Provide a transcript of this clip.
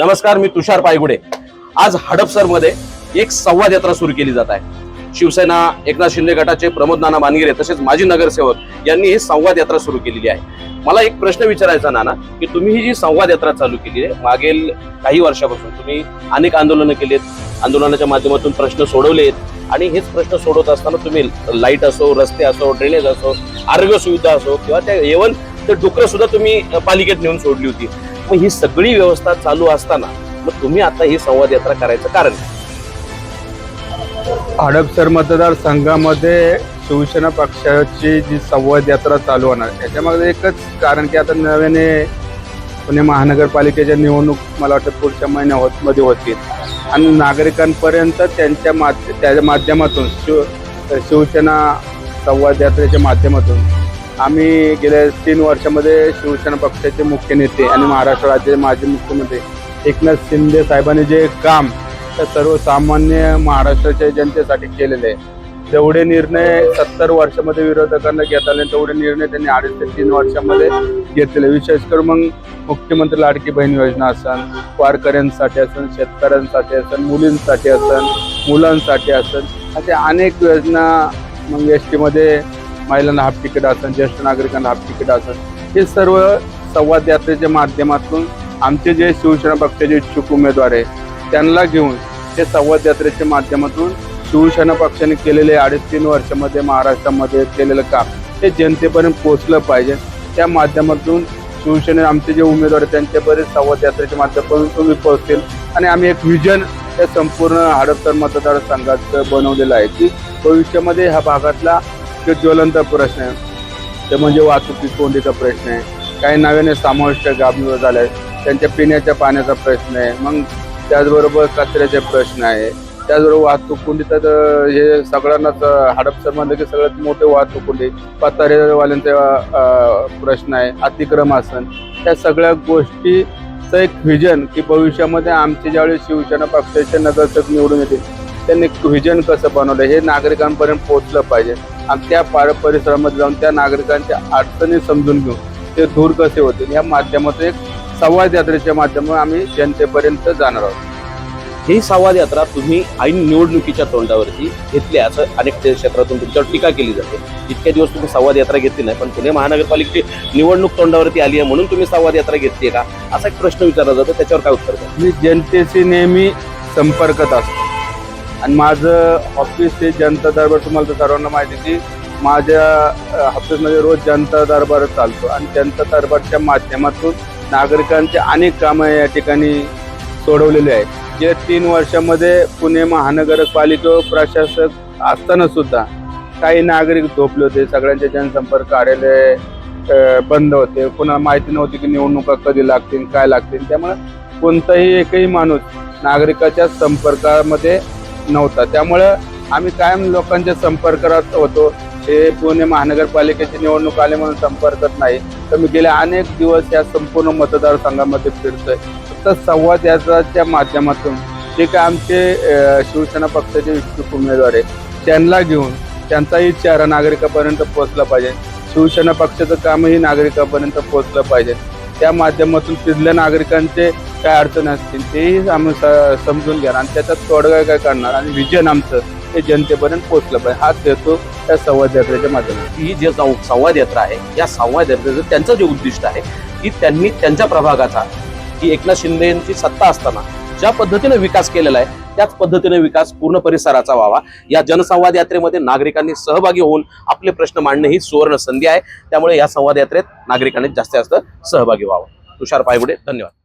नमस्कार मी तुषार पायगुडे. आज हडपसरमध्ये एक संवाद यात्रा सुरू केली जात आहे. शिवसेना एकनाथ शिंदे गटाचे प्रमोद नाना मानगिरे तसेच माजी नगरसेवक यांनी ही संवाद यात्रा सुरू केलेली आहे. मला एक प्रश्न विचारायचा नाना की तुम्ही ही जी संवाद यात्रा चालू केली आहे मागील काही वर्षापासून तुम्ही अनेक आंदोलनं केलीत आंदोलनाच्या माध्यमातून प्रश्न सोडवलेत आणि हेच प्रश्न सोडवत असताना तुम्ही लाइट असो रस्ते असो ड्रेनेज असो आरोग्य सुविधा असो किंवा त्या एवन ते डुकरं सुद्धा तुम्ही पालिकेत नेऊन सोडली होती. मग ही सगळी व्यवस्था चालू असताना मग तुम्ही आता ही संवाद यात्रा करायचं कारण हडपसर मतदारसंघामध्ये शिवसेना पक्षाची जी संवाद यात्रा चालू होणार त्याच्यामध्ये एकच कारण की आता नव्याने पुणे महानगरपालिकेच्या निवडणूक मला वाटतं पुढच्या महिन्या होत मध्ये होतील. आणि नागरिकांपर्यंत त्यांच्या माध्य त्याच्या माध्यमातून शिव शिवसेना संवाद यात्रेच्या माध्यमातून आम्ही गेल्या तीन वर्षामध्ये शिवसेना पक्षाचे मुख्य नेते आणि महाराष्ट्र राज्याचे माजी मुख्यमंत्री एकनाथ शिंदे साहेबांनी जे काम तर सर्वसामान्य महाराष्ट्राच्या जनतेसाठी केलेले आहे. जेवढे निर्णय सत्तर वर्षामध्ये विरोधकांना घेता आले तेवढे निर्णय त्यांनी अडीच ते तीन वर्षामध्ये घेतलेले विशेष करून मग मुख्यमंत्री लाडकी बहीण योजना असन वारकऱ्यांसाठी असन शेतकऱ्यांसाठी असन मुलींसाठी असन मुलांसाठी असन अशा अनेक योजना मग एस टीमध्ये महिलांना हाफ तिकीट असेल ज्येष्ठ नागरिकांना हाफ तिकीट असन हे सर्व संवाद यात्रेच्या माध्यमातून आमचे जे शिवसेना पक्षाचे इच्छुक उमेदवार आहे त्यांना घेऊन हे संवाद यात्रेच्या माध्यमातून शिवसेना पक्षाने केलेले अडीच तीन वर्षामध्ये महाराष्ट्रामध्ये केलेलं काम हे जनतेपर्यंत पोहोचलं पाहिजे. त्या माध्यमातून शिवसेने आमचे जे उमेदवार आहेत त्यांच्यापर्यंत संवाद यात्रेच्या माध्यमातून तुम्ही पोहोचतील आणि आम्ही एक विजन या संपूर्ण हडपसर मतदारसंघात बनवलेलं आहे की भविष्यामध्ये ह्या भागातला जो ज्वलंत प्रश्न आहे. ते म्हणजे वाहतुकी कोंडीचा प्रश्न आहे. काही नव्याने समाविष्ट गाभीवर झाल्या. आहेत त्यांच्या पिण्याच्या पाण्याचा प्रश्न आहे. मग त्याचबरोबर कचऱ्याचे प्रश्न आहे. त्याचबरोबर वाहतूक कोंडी तर हे सगळ्यांनाच हडपसर म्हणलं की सगळ्यात मोठे वाहतूक कोंडी. पतारेवाल्यांचा प्रश्न आहे. अतिक्रम आसन. त्या सगळ्या गोष्टीचं एक व्हिजन की भविष्यामध्ये आमचे ज्यावेळी शिवसेना पक्षाचे नगरसेवक निवडून येतील त्यांनी व्हिजन कसं बनवलं हे नागरिकांपर्यंत पोहोचलं पाहिजे. आणि त्या पार परिसरामध्ये जाऊन त्या नागरिकांच्या अडचणी समजून घेऊन ते दूर कसे होतील या माध्यमातून एक संवाद यात्रेच्या माध्यमातून आम्ही जनतेपर्यंत जाणार आहोत. ही संवाद यात्रा तुम्ही ऐन निवडणुकीच्या तोंडावरती घेतली असं अनेक क्षेत्रातून तुमच्यावर टीका केली जाते. इतक्या दिवस तुम्ही संवाद यात्रा घेतली नाही पण पुणे महानगरपालिकेची निवडणूक तोंडावरती आली आहे म्हणून तुम्ही संवाद यात्रा घेतली का? असा एक प्रश्न विचारला जातो त्याच्यावर काय उत्तर द्या मी जनतेशी नेहमी संपर्कात असतो. आणि माझं ऑफिस ते जनता दरबार तुम्हाला सर्वांना माहिती की माझ्या अ, ऑफिसमध्ये रोज जनता दरबार चालतो. आणि जनता दरबारच्या माध्यमातून नागरिकांचे अनेक कामं या ठिकाणी सोडवलेले आहेत. गेल्या तीन वर्षामध्ये पुणे महानगरपालिका प्रशासक असताना सुद्धा काही नागरिक झोपले होते. सगळ्यांचे जनसंपर्क कार्यालय बंद होते. कोणाला माहिती नव्हती की निवडणुका कधी लागतील काय लागतील. त्यामुळे कोणताही एकही माणूस नागरिकाच्या संपर्कामध्ये नव्हता. त्यामुळं आम्ही कायम लोकांच्या संपर्कात होतो. हे पुणे महानगरपालिकेची निवडणूक आले म्हणून संपर्कात नाही. तर मी गेले अनेक दिवस या संपूर्ण मतदारसंघामध्ये फिरतोय. फक्त संवाद यात्राच्या माध्यमातून जे काय आमचे शिवसेना पक्षाचे इच्छुक उमेदवार आहे त्यांना घेऊन त्यांचाही चेहरा नागरिकापर्यंत पोहोचला पाहिजे. शिवसेना पक्षाचं कामही नागरिकापर्यंत पोहोचलं पाहिजे. त्या माध्यमातून तिथल्या नागरिकांचे काय अडचणी असतील तेही आम्ही स- समजून घेणार आणि त्याचा तोडगा काय करणार आणि विजन आमचं ते जनतेपर्यंत पोहोचलं पाहिजे. हाच हेतू त्या संवाद यात्रेच्या माध्यमातून. ही जे सं- संवाद यात्रा आहे या संवाद यात्रेचं त्यांचं जे उद्दिष्ट आहे की त्यांनी त्यांच्या प्रभागाचा की एकनाथ शिंदेची सत्ता असताना ज्या पद्धतीने विकास केलेला आहे त्याच पद्धतीने विकास पूर्ण परिसराचा व्हावा. या जनसंवाद यात्रेमध्ये नागरिकांनी सहभागी होऊन आपले प्रश्न मांडणे ही सुवर्ण संधी आहे. त्यामुळे या संवाद यात्रेत नागरिकांनी जास्तीत जास्त सहभागी व्हावं. तुषार पायगुडे धन्यवाद.